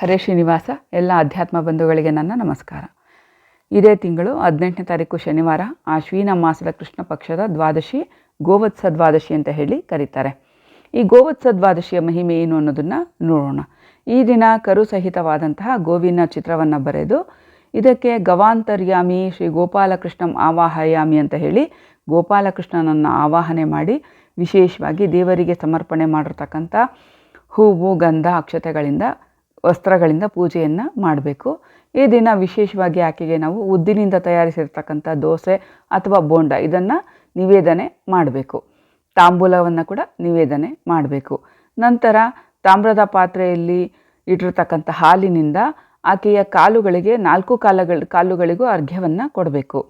ಹರೇ ಶ್ರೀನಿವಾಸ, ಎಲ್ಲ ಅಧ್ಯಾತ್ಮ ಬಂಧುಗಳಿಗೆ ನನ್ನ ನಮಸ್ಕಾರ. ಇದೇ ತಿಂಗಳು ಹದಿನೆಂಟನೇ ತಾರೀಕು ಶನಿವಾರ ಆಶ್ವಿನ ಮಾಸದ ಕೃಷ್ಣ ಪಕ್ಷದ ದ್ವಾದಶಿ, ಗೋವತ್ಸ ದ್ವಾದಶಿ ಅಂತ ಹೇಳಿ ಕರೀತಾರೆ. ಈ ಗೋವತ್ಸ ದ್ವಾದಶಿಯ ಮಹಿಮೆ ಏನು ಅನ್ನೋದನ್ನು ನೋಡೋಣ. ಈ ದಿನ ಕರು ಸಹಿತವಾದಂತಹ ಗೋವಿನ ಚಿತ್ರವನ್ನು ಬರೆದು, ಇದಕ್ಕೆ ಗವಾಂತರ್ಯಾಮಿ ಶ್ರೀ ಗೋಪಾಲಕೃಷ್ಣಂ ಆವಾಹಯಾಮಿ ಅಂತ ಹೇಳಿ ಗೋಪಾಲಕೃಷ್ಣನನ್ನು ಆವಾಹನೆ ಮಾಡಿ ವಿಶೇಷವಾಗಿ ದೇವರಿಗೆ ಸಮರ್ಪಣೆ ಮಾಡಿರ್ತಕ್ಕಂಥ ಹೂವು, ಗಂಧ, ಅಕ್ಷತೆಗಳಿಂದ ವಸ್ತ್ರಗಳಿಂದ ಪೂಜೆಯನ್ನು ಮಾಡಬೇಕು. ಈ ದಿನ ವಿಶೇಷವಾಗಿ ಆಕೆಗೆ ನಾವು ಉದ್ದಿನಿಂದ ತಯಾರಿಸಿರ್ತಕ್ಕಂಥ ದೋಸೆ ಅಥವಾ ಬೋಂಡ ಇದನ್ನು ನಿವೇದನೆ ಮಾಡಬೇಕು. ತಾಂಬೂಲವನ್ನು ಕೂಡ ನಿವೇದನೆ ಮಾಡಬೇಕು. ನಂತರ ತಾಮ್ರದ ಪಾತ್ರೆಯಲ್ಲಿ ಇಟ್ಟಿರ್ತಕ್ಕಂಥ ಹಾಲಿನಿಂದ ಆಕೆಯ ಕಾಲುಗಳಿಗೆ ನಾಲ್ಕು ಕಾಲಗಳ ಕಾಲುಗಳಿಗೂ ಅರ್ಘ್ಯವನ್ನು ಕೊಡಬೇಕು.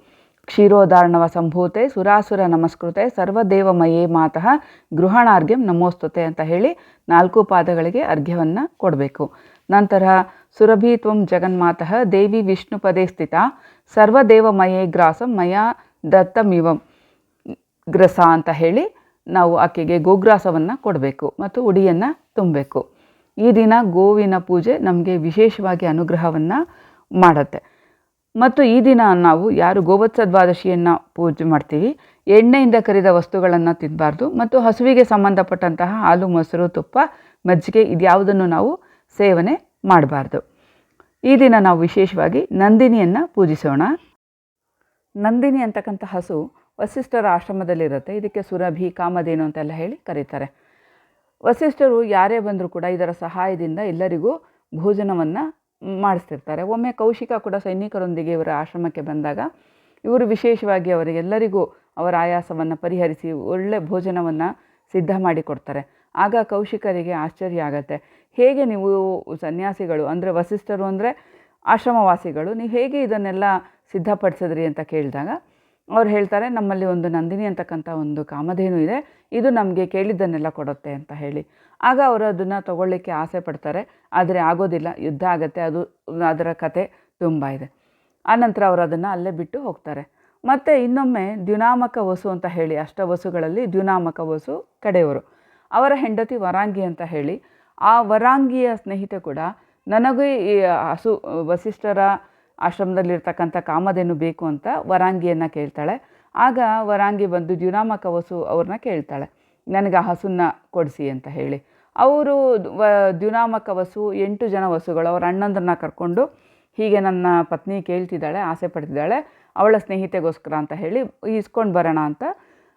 ಕ್ಷೀರೋದಾರಣವ ಸಂಭೂತೆ ಸುರಾಸುರ ನಮಸ್ಕೃತೆ ಸರ್ವದೇವಮಯೇ ಮಾತಃ ಗೃಹಣಾರ್ಘ್ಯಂ ನಮೋಸ್ತುತೆ ಅಂತ ಹೇಳಿ ನಾಲ್ಕು ಪಾದಗಳಿಗೆ ಅರ್ಘ್ಯವನ್ನು ಕೊಡಬೇಕು. ನಂತರ ಸುರಭಿ ತ್ವಂ ಜಗನ್ಮಾತಃ ದೇವಿ ವಿಷ್ಣುಪದೇ ಸ್ಥಿತ. ಸರ್ವದೇವಮಯೇ ಗ್ರಾಸಂ ಮಯ ದತ್ತಮಿವಂ. ಗ್ರಸ ಅಂತ ಹೇಳಿ ನಾವು ಆಕೆಗೆ ಗೋಗ್ರಾಸವನ್ನು ಕೊಡಬೇಕು ಮತ್ತು ಉಡಿಯನ್ನು ತುಂಬಬೇಕು. ಈ ದಿನ ಗೋವಿನ ಪೂಜೆ ನಮಗೆ ವಿಶೇಷವಾಗಿ ಅನುಗ್ರಹವನ್ನು ಮಾಡುತ್ತೆ. ಮತ್ತು ಈ ದಿನ ನಾವು ಯಾರು ಗೋವತ್ಸ ದ್ವಾದಶಿಯನ್ನು ಪೂಜೆ ಮಾಡ್ತೀವಿ, ಎಣ್ಣೆಯಿಂದ ಕರಿದ ವಸ್ತುಗಳನ್ನು ತಿನ್ನಬಾರ್ದು ಮತ್ತು ಹಸುವಿಗೆ ಸಂಬಂಧಪಟ್ಟಂತಹ ಹಾಲು, ಮೊಸರು, ತುಪ್ಪ, ಮಜ್ಜಿಗೆ ಇದ್ಯಾವುದನ್ನು ನಾವು ಸೇವನೆ ಮಾಡಬಾರ್ದು. ಈ ದಿನ ನಾವು ವಿಶೇಷವಾಗಿ ನಂದಿನಿಯನ್ನು ಪೂಜಿಸೋಣ. ನಂದಿನಿ ಅಂತಕ್ಕಂಥ ಹಸು ವಸಿಷ್ಠರ ಆಶ್ರಮದಲ್ಲಿರುತ್ತೆ. ಇದಕ್ಕೆ ಸುರಭಿ, ಕಾಮಧೇನು ಅಂತೆಲ್ಲ ಹೇಳಿ ಕರೀತಾರೆ. ವಸಿಷ್ಠರು ಯಾರೇ ಬಂದರೂ ಕೂಡ ಇದರ ಸಹಾಯದಿಂದ ಎಲ್ಲರಿಗೂ ಭೋಜನವನ್ನು ಮಾಡಿಸ್ತಿರ್ತಾರೆ. ಒಮ್ಮೆ ಕೌಶಿಕ ಕೂಡ ಸೈನಿಕರೊಂದಿಗೆ ಇವರ ಆಶ್ರಮಕ್ಕೆ ಬಂದಾಗ ಇವರು ವಿಶೇಷವಾಗಿ ಅವರಿಗೆಲ್ಲರಿಗೂ ಅವರ ಆಯಾಸವನ್ನು ಪರಿಹರಿಸಿ ಒಳ್ಳೆ ಭೋಜನವನ್ನು ಸಿದ್ಧ ಮಾಡಿ ಕೊಡ್ತಾರೆ ಆಗ ಕೌಶಿಕರಿಗೆ ಆಶ್ಚರ್ಯ ಆಗತ್ತೆ. ಹೇಗೆ ನೀವು ಸನ್ಯಾಸಿಗಳು ಅಂದರೆ ವಸಿಷ್ಠರು ಅಂದರೆ ಆಶ್ರಮವಾಸಿಗಳು, ನೀವು ಹೇಗೆ ಇದನ್ನೆಲ್ಲ ಸಿದ್ಧಪಡಿಸಿದ್ರಿ ಅಂತ ಕೇಳಿದಾಗ ಅವ್ರು ಹೇಳ್ತಾರೆ, ನಮ್ಮಲ್ಲಿ ಒಂದು ನಂದಿನಿ ಅಂತಕ್ಕಂಥ ಒಂದು ಕಾಮಧೇನು ಇದೆ, ಇದು ನಮಗೆ ಕೇಳಿದ್ದನ್ನೆಲ್ಲ ಕೊಡುತ್ತೆ ಅಂತ ಹೇಳಿ. ಆಗ ಅವರು ಅದನ್ನು ತಗೊಳ್ಳಿಕ್ಕೆ ಆಸೆ ಪಡ್ತಾರೆ, ಆದರೆ ಆಗೋದಿಲ್ಲ, ಯುದ್ಧ ಆಗುತ್ತೆ, ಅದು ಅದರ ಕತೆ ತುಂಬ ಇದೆ. ಆನಂತರ ಅವರು ಅದನ್ನು ಅಲ್ಲೇ ಬಿಟ್ಟು ಹೋಗ್ತಾರೆ. ಮತ್ತು ಇನ್ನೊಮ್ಮೆ ದ್ಯುನಾಮಕ ವಸು ಅಂತ ಹೇಳಿ ಅಷ್ಟವಸುಗಳಲ್ಲಿ ದ್ಯುನಾಮಕ ವಸು ಕಡೆಯವರು. ಅವರ ಹೆಂಡತಿ ವರಾಂಗಿ ಅಂತ ಹೇಳಿ, ಆ ವರಾಂಗಿಯ ಸ್ನೇಹಿತೆ ಕೂಡ ನನಗೂ ಈ ಹಸು ವಸಿಷ್ಠರ ಆಶ್ರಮದಲ್ಲಿರ್ತಕ್ಕಂಥ ಕಾಮಧೇನು ಬೇಕು ಅಂತ ವರಾಂಗಿಯನ್ನು ಕೇಳ್ತಾಳೆ. ಆಗ ವರಾಂಗಿ ಬಂದು ದ್ಯುನಾಮಕ ವಸು ಅವ್ರನ್ನ ಕೇಳ್ತಾಳೆ. ನನಗೆ ಆ ಹಸುನ ಕೊಡಿಸಿ ಅಂತ ಹೇಳಿ. ಅವರು ವ ದ್ಯುನಾಮಕ ವಸು ಎಂಟು ಜನ ವಸುಗಳು, ಅವರ ಅಣ್ಣಂದ್ರನ್ನ ಕರ್ಕೊಂಡು ಹೀಗೆ ನನ್ನ ಪತ್ನಿ ಕೇಳ್ತಿದ್ದಾಳೆ, ಆಸೆ ಪಡ್ತಿದ್ದಾಳೆ, ಅವಳ ಸ್ನೇಹಿತೆಗೋಸ್ಕರ ಅಂತ ಹೇಳಿ ಇಸ್ಕೊಂಡು ಬರೋಣ ಅಂತ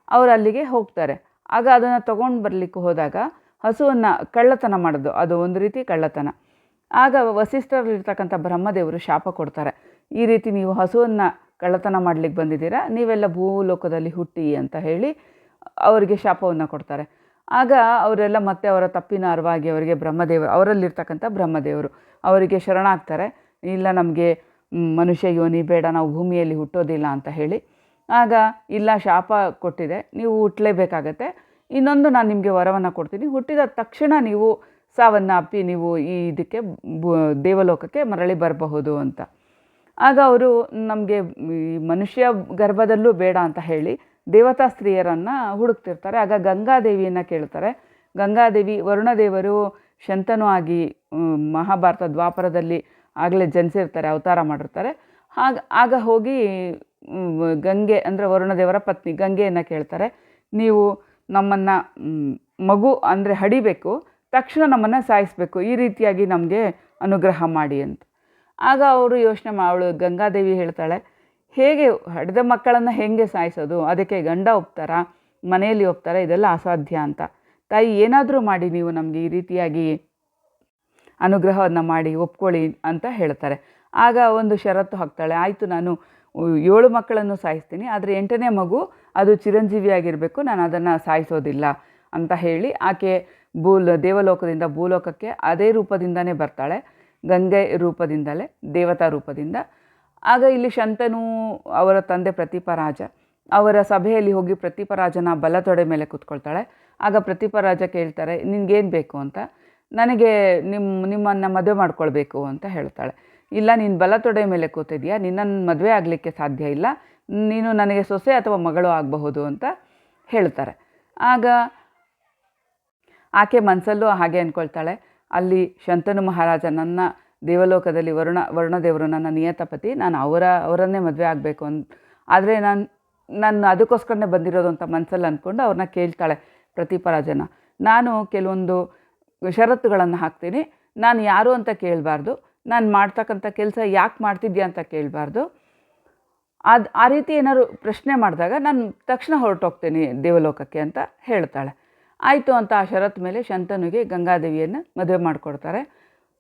ಅವರು ಅಲ್ಲಿಗೆ ಹೋಗ್ತಾರೆ. ಆಗ ಅದನ್ನು ತೊಗೊಂಡು ಬರಲಿಕ್ಕೆ ಹೋದಾಗ ಹಸುವನ್ನು ಕಳ್ಳತನ ಮಾಡೋದು. ಅದು ಒಂದು ರೀತಿ ಕಳ್ಳತನ. ಆಗ ವಸಿಷ್ಠರಲ್ಲಿರ್ತಕ್ಕಂಥ ಬ್ರಹ್ಮದೇವರು ಶಾಪ ಕೊಡ್ತಾರೆ. ಈ ರೀತಿ ನೀವು ಹಸುವನ್ನು ಕಳ್ಳತನ ಮಾಡಲಿಕ್ಕೆ ಬಂದಿದ್ದೀರಾ? ನೀವೆಲ್ಲ ಭೂಲೋಕದಲ್ಲಿ ಹುಟ್ಟಿ ಅಂತ ಹೇಳಿ ಅವರಿಗೆ ಶಾಪವನ್ನು ಕೊಡ್ತಾರೆ. ಆಗ ಅವರೆಲ್ಲ ಮತ್ತೆ ಅವರ ತಪ್ಪಿನ ಅರಿವಾಗಿ ಅವರಿಗೆ ಬ್ರಹ್ಮದೇವರು ಅವರಲ್ಲಿರ್ತಕ್ಕಂಥ ಬ್ರಹ್ಮದೇವರು ಅವರಿಗೆ ಶರಣಾಗ್ತಾರೆ. ಇಲ್ಲ ನಮಗೆ ಮನುಷ್ಯ ಯೋನಿ ಬೇಡ, ನಾವು ಭೂಮಿಯಲ್ಲಿ ಹುಟ್ಟೋದಿಲ್ಲ ಅಂತ ಹೇಳಿ ಆಗ ಇಲ್ಲ, ಶಾಪ ಕೊಟ್ಟಿದೆ, ನೀವು ಹುಟ್ಟಲೇಬೇಕಾಗತ್ತೆ ಇನ್ನೊಂದು ನಾನು ನಿಮಗೆ ವರವನ್ನು ಕೊಡ್ತೀನಿ. ಹುಟ್ಟಿದ ತಕ್ಷಣ ನೀವು ಸಾವನ್ನು ಅಪ್ಪಿ, ನೀವು ಈ ಇದಕ್ಕೆ ದೇವಲೋಕಕ್ಕೆ ಮರಳಿ ಬರಬಹುದು ಅಂತ. ಆಗ ಅವರು ನಮಗೆ ಈ ಮನುಷ್ಯ ಗರ್ಭದಲ್ಲೂ ಬೇಡ ಅಂತ ಹೇಳಿ ದೇವತಾ ಸ್ತ್ರೀಯರನ್ನು ಹುಡುಕ್ತಿರ್ತಾರೆ. ಆಗ ಗಂಗಾದೇವಿಯನ್ನು ಕೇಳ್ತಾರೆ. ಗಂಗಾದೇವಿ ವರುಣದೇವರು ಶಂತನು ಆಗಿ ಮಹಾಭಾರತ ದ್ವಾಪರದಲ್ಲಿ ಆಗಲೇ ಜನಿಸಿರ್ತಾರೆ, ಅವತಾರ ಮಾಡಿರ್ತಾರೆ. ಆಗ ಆಗ ಹೋಗಿ ಗಂಗೆ ಅಂದರೆ ವರುಣದೇವರ ಪತ್ನಿ, ಗಂಗೆಯನ್ನು ಕೇಳ್ತಾರೆ. ನೀವು ನಮ್ಮನ್ನು ಮಗು ಅಂದರೆ ಹಡಿಬೇಕು, ತಕ್ಷಣ ನಮ್ಮನ್ನು ಸಾಯಿಸಬೇಕು, ಈ ರೀತಿಯಾಗಿ ನಮಗೆ ಅನುಗ್ರಹ ಮಾಡಿ ಅಂತ. ಆಗ ಅವರು ಯೋಚನೆ ಮಾ, ಅವಳು ಗಂಗಾದೇವಿ ಹೇಳ್ತಾಳೆ, ಹೇಗೆ ಹಡೆದ ಮಕ್ಕಳನ್ನು ಹೇಗೆ ಸಾಯಿಸೋದು? ಅದಕ್ಕೆ ಗಂಡ ಒಪ್ತಾರಾ? ಮನೆಯಲ್ಲಿ ಒಪ್ತಾರೆ? ಇದೆಲ್ಲ ಅಸಾಧ್ಯ ಅಂತ. ತಾಯಿ, ಏನಾದರೂ ಮಾಡಿ ನೀವು ನಮಗೆ ಈ ರೀತಿಯಾಗಿ ಅನುಗ್ರಹವನ್ನು ಮಾಡಿ, ಒಪ್ಕೊಳ್ಳಿ ಅಂತ ಹೇಳ್ತಾರೆ. ಆಗ ಒಂದು ಷರತ್ತು ಹಾಕ್ತಾಳೆ, ಆಯಿತು, ನಾನು ಏಳು ಮಕ್ಕಳನ್ನು ಸಾಯಿಸ್ತೀನಿ, ಆದರೆ ಎಂಟನೇ ಮಗು ಅದು ಚಿರಂಜೀವಿಯಾಗಿರಬೇಕು, ನಾನು ಅದನ್ನು ಸಾಯಿಸೋದಿಲ್ಲ ಅಂತ ಹೇಳಿ ಆಕೆ ಭೂಲ್, ದೇವಲೋಕದಿಂದ ಭೂಲೋಕಕ್ಕೆ ಅದೇ ರೂಪದಿಂದನೇ ಬರ್ತಾಳೆ, ಗಂಗೆ ರೂಪದಿಂದಲೇ, ದೇವತಾ ರೂಪದಿಂದ. ಆಗ ಇಲ್ಲಿ ಶಂತನು ಅವರ ತಂದೆ ಪ್ರತಿಪರಾಜ, ಅವರ ಸಭೆಯಲ್ಲಿ ಹೋಗಿ ಪ್ರತಿಪರಾಜನ ಬಲತೊಡೆ ಮೇಲೆ ಕೂತ್ಕೊಳ್ತಾಳೆ. ಆಗ ಪ್ರತಿಪರಾಜ ಕೇಳ್ತಾರೆ, ನಿನಗೇನು ಬೇಕು? ಅಂತ. ನನಗೆ ನಿಮ್ಮ ನಿಮ್ಮನ್ನು ಮದುವೆ ಮಾಡ್ಕೊಳ್ಬೇಕು, ಅಂತ ಹೇಳ್ತಾಳೆ. ಇಲ್ಲ, ನೀನು ಬಲ ತೊಡೆಯ ಮೇಲೆ ಕೂತಿದ್ಯಾ? ನಿನ್ನನ್ನು ಮದುವೆ ಆಗಲಿಕ್ಕೆ ಸಾಧ್ಯ ಇಲ್ಲ. ನೀನು ನನಗೆ ಸೊಸೆ ಅಥವಾ ಮಗಳು ಆಗಬಹುದು ಅಂತ ಹೇಳ್ತಾರೆ. ಆಗ ಆಕೆ ಮನಸ್ಸಲ್ಲೂ ಹಾಗೆ ಅಂದ್ಕೊಳ್ತಾಳೆ ಅಲ್ಲಿ ಶಂತನು ಮಹಾರಾಜ ನನ್ನ ದೇವಲೋಕದಲ್ಲಿ ವರುಣ, ವರುಣದೇವರು ನನ್ನ ನಿಯತಪತಿ. ನಾನು ಅವರ, ಅವರನ್ನೇ ಮದುವೆ ಆಗಬೇಕು ಅಂತ ಆದರೆ ನಾನು ನಾನು ಅದಕ್ಕೋಸ್ಕರನೇ ಬಂದಿರೋದು ಅಂತ ಮನಸ್ಸಲ್ಲಿ ಅಂದ್ಕೊಂಡು ಅವ್ರನ್ನ ಕೇಳ್ತಾಳೆ ಪ್ರತಿಪರಾಜನ. ನಾನು ಕೆಲವೊಂದು ಷರತ್ತುಗಳನ್ನು ಹಾಕ್ತೀನಿ. ನಾನು ಯಾರು ಅಂತ ಕೇಳಬಾರ್ದು. ನಾನು ಮಾಡ್ತಕ್ಕಂಥ ಕೆಲಸ ಯಾಕೆ ಮಾಡ್ತಿದ್ಯಾ ಅಂತ ಕೇಳಬಾರ್ದು. ಅದು ಆ ರೀತಿ ಏನಾದ್ರು ಪ್ರಶ್ನೆ ಮಾಡಿದಾಗ ನಾನು ತಕ್ಷಣ ಹೊರಟೋಗ್ತೀನಿ ದೇವಲೋಕಕ್ಕೆ ಅಂತ ಹೇಳ್ತಾಳೆ. ಆಯಿತು ಅಂತ ಆ ಷರತ್ತು ಮೇಲೆ ಶಂತನುಗೆ ಗಂಗಾದೇವಿಯನ್ನು ಮದುವೆ ಮಾಡಿಕೊಡ್ತಾರೆ.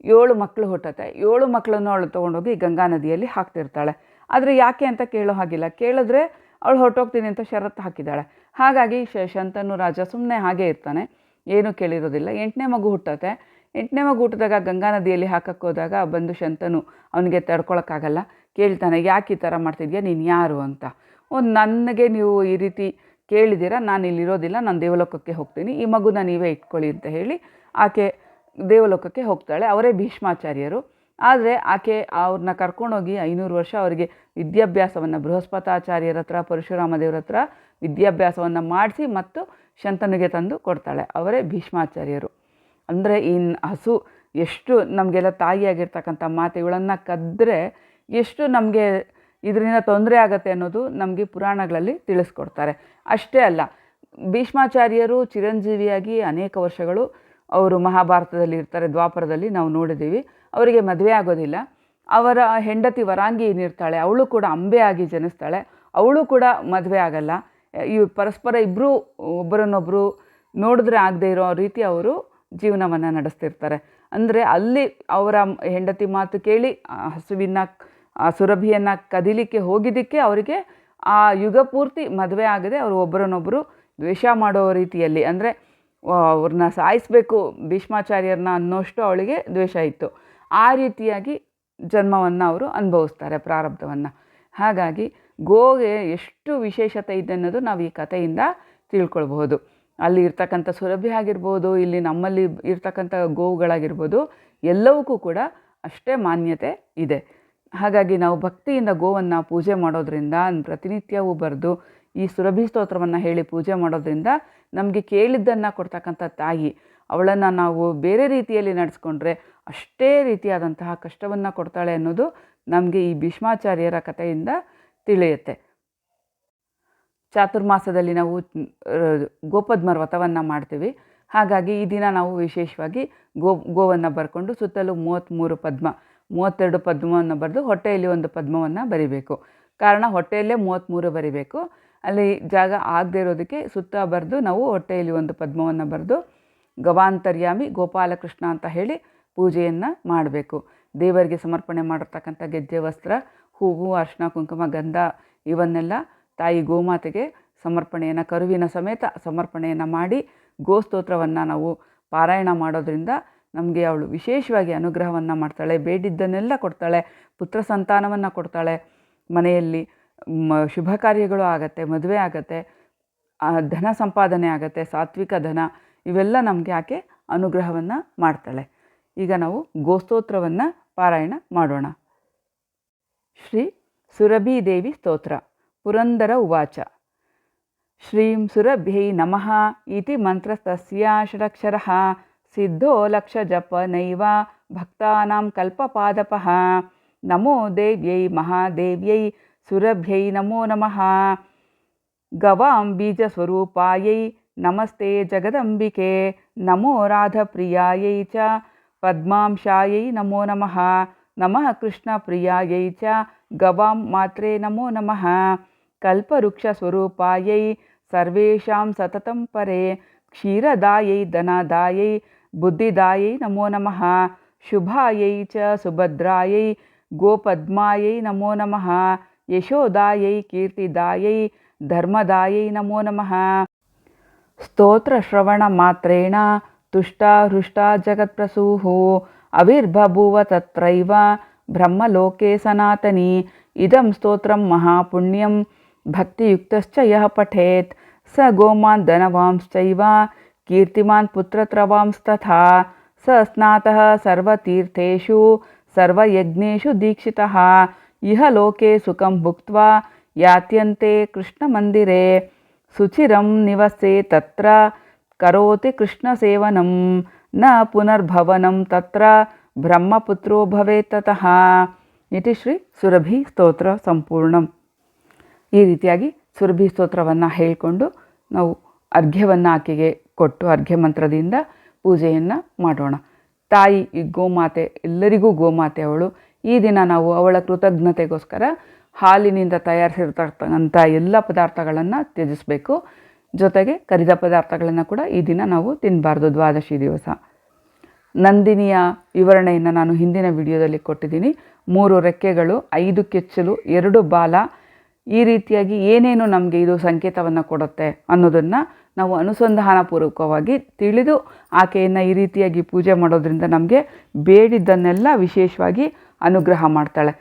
ಏಳು ಮಕ್ಕಳು ಹುಟ್ಟತ್ತೆ. ಏಳು ಮಕ್ಕಳನ್ನು ಅವಳು ತೊಗೊಂಡೋಗಿ ಗಂಗಾ ನದಿಯಲ್ಲಿ ಹಾಕ್ತಿರ್ತಾಳೆ. ಆದರೆ ಯಾಕೆ ಅಂತ ಕೇಳೋ ಹಾಗಿಲ್ಲ. ಕೇಳಿದ್ರೆ ಅವಳು ಹೊರಟೋಗ್ತೀನಿ ಅಂತ ಷರತ್ತು ಹಾಕಿದ್ದಾಳೆ. ಹಾಗಾಗಿ ಶಂತನು ರಾಜ ಸುಮ್ಮನೆ ಹಾಗೇ ಇರ್ತಾನೆ. ಏನೂ ಕೇಳಿರೋದಿಲ್ಲ. ಎಂಟನೇ ಮಗು ಹುಟ್ಟತ್ತೆ. ಎಂಟನೇ ಮಗು ಹುಟ್ಟಿದಾಗ ಗಂಗಾ ನದಿಯಲ್ಲಿ ಹಾಕಕ್ಕೆ ಹೋದಾಗ ಬಂದು ಶಂತನು ಅವನಿಗೆ ತಡ್ಕೊಳಕ್ಕಾಗಲ್ಲ. ಕೇಳ್ತಾನೆ ಯಾಕೆ ಈ ಥರ ಮಾಡ್ತಿದ್ಯಾ? ನೀನು ಯಾರು? ಅಂತ. ಓ, ನನಗೆ ನೀವು ಈ ರೀತಿ ಕೇಳಿದ್ದೀರಾ? ನಾನು ಇಲ್ಲಿರೋದಿಲ್ಲ ನಾನು ದೇವಲೋಕಕ್ಕೆ ಹೋಗ್ತೀನಿ. ಈ ಮಗುನ ನೀವೇ ಇಟ್ಕೊಳ್ಳಿ ಅಂತ ಹೇಳಿ ಆಕೆ ದೇವಲೋಕಕ್ಕೆ ಹೋಗ್ತಾಳೆ. ಅವರೇ ಭೀಷ್ಮಾಚಾರ್ಯರು. ಆದರೆ ಆಕೆ ಅವ್ರನ್ನ ಕರ್ಕೊಂಡೋಗಿ ಐನೂರು ವರ್ಷ ಅವರಿಗೆ ವಿದ್ಯಾಭ್ಯಾಸವನ್ನು ಬೃಹಸ್ಪತಾಚಾರ್ಯರ ಹತ್ರ, ಪರಶುರಾಮ ದೇವರ ಹತ್ರ ವಿದ್ಯಾಭ್ಯಾಸವನ್ನು ಮಾಡಿಸಿ ಮತ್ತು ಶಂತನಿಗೆ ತಂದು ಕೊಡ್ತಾಳೆ. ಅವರೇ ಭೀಷ್ಮಾಚಾರ್ಯರು. ಅಂದರೆ ಈ ಹಸು ಎಷ್ಟು ನಮಗೆಲ್ಲ ತಾಯಿಯಾಗಿರ್ತಕ್ಕಂಥ ಮಾತೆಗಳನ್ನು ಕದ್ದರೆ ಎಷ್ಟು ನಮಗೆ ಇದರಿಂದ ತೊಂದರೆ ಆಗುತ್ತೆ ಅನ್ನೋದು ನಮಗೆ ಪುರಾಣಗಳಲ್ಲಿ ತಿಳಿಸ್ಕೊಡ್ತಾರೆ. ಅಷ್ಟೇ ಅಲ್ಲ, ಭೀಷ್ಮಾಚಾರ್ಯರು ಚಿರಂಜೀವಿಯಾಗಿ ಅನೇಕ ವರ್ಷಗಳು ಅವರು ಮಹಾಭಾರತದಲ್ಲಿ ಇರ್ತಾರೆ, ದ್ವಾಪರದಲ್ಲಿ ನಾವು ನೋಡಿದ್ದೀವಿ. ಅವರಿಗೆ ಮದುವೆ ಆಗೋದಿಲ್ಲ. ಅವರ ಹೆಂಡತಿ ವರಾಂಗಿ ಏನಿರ್ತಾಳೆ, ಅವಳು ಕೂಡ ಅಂಬೆ ಆಗಿ ಜನಿಸ್ತಾಳೆ. ಅವಳು ಕೂಡ ಮದುವೆ ಆಗಲ್ಲ. ಈ ಪರಸ್ಪರ ಇಬ್ಬರೂ ಒಬ್ಬರನ್ನೊಬ್ಬರು ನೋಡಿದ್ರೆ ಆಗದೆ ಇರೋ ರೀತಿ ಅವರು ಜೀವನವನ್ನು ನಡೆಸ್ತಿರ್ತಾರೆ. ಅಂದರೆ ಅಲ್ಲಿ ಅವರ ಹೆಂಡತಿ ಮಾತು ಕೇಳಿ ಹಸುವಿನ ಸುರಭಿಯನ್ನು ಕದಿಲಿಕ್ಕೆ ಹೋಗಿದ್ದಕ್ಕೆ ಅವರಿಗೆ ಆ ಯುಗ ಪೂರ್ತಿ ಮದುವೆ ಆಗದೆ ಅವರು ಒಬ್ಬರನ್ನೊಬ್ಬರು ದ್ವೇಷ ಮಾಡೋ ರೀತಿಯಲ್ಲಿ, ಅಂದರೆ ಅವ್ರನ್ನ ಸಾಯಿಸಬೇಕು ಭೀಷ್ಮಾಚಾರ್ಯರನ್ನ ಅನ್ನೋಷ್ಟು ಅವಳಿಗೆ ದ್ವೇಷ ಇತ್ತು. ಆ ರೀತಿಯಾಗಿ ಜನ್ಮವನ್ನು ಅವರು ಅನುಭವಿಸ್ತಾರೆ ಪ್ರಾರಬ್ಧವನ್ನು. ಹಾಗಾಗಿ ಗೋಗೆ ಎಷ್ಟು ವಿಶೇಷತೆ ಇದೆ ಅನ್ನೋದು ನಾವು ಈ ಕಥೆಯಿಂದ ತಿಳ್ಕೊಳ್ಬಹುದು. ಅಲ್ಲಿ ಇರ್ತಕ್ಕಂಥ ಸುರಭಿ ಆಗಿರ್ಬೋದು, ಇಲ್ಲಿ ನಮ್ಮಲ್ಲಿ ಇರ್ತಕ್ಕಂಥ ಗೋವುಗಳಾಗಿರ್ಬೋದು, ಎಲ್ಲವಕ್ಕೂ ಕೂಡ ಅಷ್ಟೇ ಮಾನ್ಯತೆ ಇದೆ. ಹಾಗಾಗಿ ನಾವು ಭಕ್ತಿಯಿಂದ ಗೋವನ್ನು ಪೂಜೆ ಮಾಡೋದ್ರಿಂದ ಪ್ರತಿನಿತ್ಯವೂ ಬರೆದು ಈ ಸುರಭಿ ಸ್ತೋತ್ರವನ್ನು ಹೇಳಿ ಪೂಜೆ ಮಾಡೋದ್ರಿಂದ ನಮಗೆ ಕೇಳಿದ್ದನ್ನು ಕೊಡ್ತಕ್ಕಂಥ ತಾಯಿ, ಅವಳನ್ನು ನಾವು ಬೇರೆ ರೀತಿಯಲ್ಲಿ ನಡೆಸ್ಕೊಂಡ್ರೆ ಅಷ್ಟೇ ರೀತಿಯಾದಂತಹ ಕಷ್ಟವನ್ನು ಕೊಡ್ತಾಳೆ ಅನ್ನೋದು ನಮಗೆ ಈ ಭೀಷ್ಮಾಚಾರ್ಯರ ಕಥೆಯಿಂದ ತಿಳಿಯುತ್ತೆ. ಚಾತುರ್ಮಾಸದಲ್ಲಿ ನಾವು ಗೋಪದ್ಮ ವ್ರತವನ್ನು ಮಾಡ್ತೀವಿ. ಹಾಗಾಗಿ ಈ ದಿನ ನಾವು ವಿಶೇಷವಾಗಿ ಗೋ, ಗೋವನ್ನು ಬರ್ಕೊಂಡು ಸುತ್ತಲೂ ಮೂವತ್ತ್ಮೂರು ಪದ್ಮ, ಮೂವತ್ತೆರಡು ಪದ್ಮವನ್ನು ಬರೆದು ಹೊಟ್ಟೆಯಲ್ಲಿ ಒಂದು ಪದ್ಮವನ್ನು ಬರಿಬೇಕು. ಕಾರಣ ಹೊಟ್ಟೆಯಲ್ಲೇ ಮೂವತ್ತ್ಮೂರು ಬರಿಬೇಕು. ಅಲ್ಲಿ ಜಾಗ ಆಗದೇ ಇರೋದಕ್ಕೆ ಸುತ್ತ ಬರೆದು ನಾವು ಹೊಟ್ಟೆಯಲ್ಲಿ ಒಂದು ಪದ್ಮವನ್ನು ಬರೆದು ಗವಾಂತರ್ಯಾಮಿ ಗೋಪಾಲಕೃಷ್ಣ ಅಂತ ಹೇಳಿ ಪೂಜೆಯನ್ನು ಮಾಡಬೇಕು. ದೇವರಿಗೆ ಸಮರ್ಪಣೆ ಮಾಡಿರ್ತಕ್ಕಂಥ ಗೆಜ್ಜೆ, ವಸ್ತ್ರ, ಹೂವು ಅರ್ಶಿನ ಕುಂಕುಮ, ಗಂಧ ಇವನ್ನೆಲ್ಲ ತಾಯಿ ಗೋಮಾತೆಗೆ ಸಮರ್ಪಣೆಯನ್ನು, ಕರುವಿನ ಸಮೇತ ಸಮರ್ಪಣೆಯನ್ನು ಮಾಡಿ ಗೋಸ್ತೋತ್ರವನ್ನು ನಾವು ಪಾರಾಯಣ ಮಾಡೋದ್ರಿಂದ ನಮಗೆ ಅವಳು ವಿಶೇಷವಾಗಿ ಅನುಗ್ರಹವನ್ನು ಮಾಡ್ತಾಳೆ. ಬೇಡಿದ್ದನ್ನೆಲ್ಲ ಕೊಡ್ತಾಳೆ, ಪುತ್ರ ಸಂತಾನವನ್ನು ಕೊಡ್ತಾಳೆ. ಮನೆಯಲ್ಲಿ ಮ, ಶುಭ ಕಾರ್ಯಗಳು ಆಗತ್ತೆ, ಮದುವೆ ಆಗತ್ತೆ ಧನ ಸಂಪಾದನೆ ಆಗತ್ತೆ, ಸಾತ್ವಿಕ ಧನ, ಇವೆಲ್ಲ ನಮಗೆ ಆಕೆ ಅನುಗ್ರಹವನ್ನು ಮಾಡ್ತಾಳೆ. ಈಗ ನಾವು ಗೋಸ್ತೋತ್ರವನ್ನು ಪಾರಾಯಣ ಮಾಡೋಣ. ಶ್ರೀ ಸುರಭಿ ದೇವಿ ಸ್ತೋತ್ರ. पुरंदर उवाच। श्रीं सुरभ्यै नमः इति मन्त्रस्तस्या षडक्षरः। सिद्धो लक्षजपनैव भक्तानां कल्पपादपः। नमो देव्यै महादेव्यै सुरभ्यै नमो नमः। गवां बीजस्वरूपायै नमस्ते जगदम्बिके। नमो राधप्रियायै च पद्मांशायै नमो नमः। नमः कृष्णप्रियायै च गवां मात्रे नमो नमः। कल्पवृक्षस्वरूपायै सर्वेषां सततं परे, क्षीरदायै, धनदायै, बुद्धिदायै नमो नमः, शुभायै च सुभद्रायै, गोपद्मायै नमो नमः, यशोदायै, कीर्तिदायै, धर्मदायै नमो नमः। स्तोत्रश्रवणमात्रेण तुष्टा हृष्टा जगत्प्रसूः अविर्बभूव तत्रैव ब्रह्मलोके सनातनी। इदं स्तोत्रं महापुण्यं भक्तियुक्तश्च यह पठेत। स गोमान् धनवांश्चैव कीर्तिमान् पुत्रत्रवांस्तथा। स स्नातः सर्वतीर्थेषु, सर्वयज्ञेषु दीक्षितः। इह लोके सुखं भुक्त्वा यात्यन्ते कृष्णमन्दिरे। सुचिरं निवसे तत्र, करोति कृष्णसेवनं। न पुनर्भवनं तत्र, ब्रह्मपुत्रो भवेत् ततः इति श्री सुरभिस्तोत्रसम्पूर्णम् ಈ ರೀತಿಯಾಗಿ ಸುರಭಿ ಸ್ತೋತ್ರವನ್ನು ಹೇಳಿಕೊಂಡು ನಾವು ಅರ್ಘ್ಯವನ್ನು ಆಕೆಗೆ ಕೊಟ್ಟು ಅರ್ಘ್ಯ ಮಂತ್ರದಿಂದ ಪೂಜೆಯನ್ನು ಮಾಡೋಣ. ತಾಯಿ, ಈ ಗೋಮಾತೆ, ಎಲ್ಲರಿಗೂ ಗೋಮಾತೆ ಅವಳು. ಈ ದಿನ ನಾವು ಅವಳ ಕೃತಜ್ಞತೆಗೋಸ್ಕರ ಹಾಲಿನಿಂದ ತಯಾರಿಸಿರ್ತಕ್ಕಂಥ ಎಲ್ಲ ಪದಾರ್ಥಗಳನ್ನು ತ್ಯಜಿಸಬೇಕು. ಜೊತೆಗೆ ಕರಿದ ಪದಾರ್ಥಗಳನ್ನು ಕೂಡ ಈ ದಿನ ನಾವು ತಿನ್ನಬಾರ್ದು ದ್ವಾದಶಿ ದಿವಸ. ನಂದಿನಿಯ ವಿವರಣೆಯನ್ನು ನಾನು ಹಿಂದಿನ ವಿಡಿಯೋದಲ್ಲಿ ಕೊಟ್ಟಿದ್ದೀನಿ. ಮೂರು ರೆಕ್ಕೆಗಳು, ಐದು ಕೆಚ್ಚಲು, ಎರಡು ಬಾಲ ಈ ರೀತಿಯಾಗಿ ಏನೇನು ನಮಗೆ ಇದು ಸಂಕೇತವನ್ನು ಕೊಡುತ್ತೆ ಅನ್ನೋದನ್ನು ನಾವು ಅನುಸಂಧಾನಪೂರ್ವಕವಾಗಿ ತಿಳಿದು ಆಕೆಯನ್ನು ಈ ರೀತಿಯಾಗಿ ಪೂಜೆ ಮಾಡೋದ್ರಿಂದ ನಮಗೆ ಬೇಡಿದ್ದನ್ನೆಲ್ಲ ವಿಶೇಷವಾಗಿ ಅನುಗ್ರಹ ಮಾಡ್ತಾಳೆ.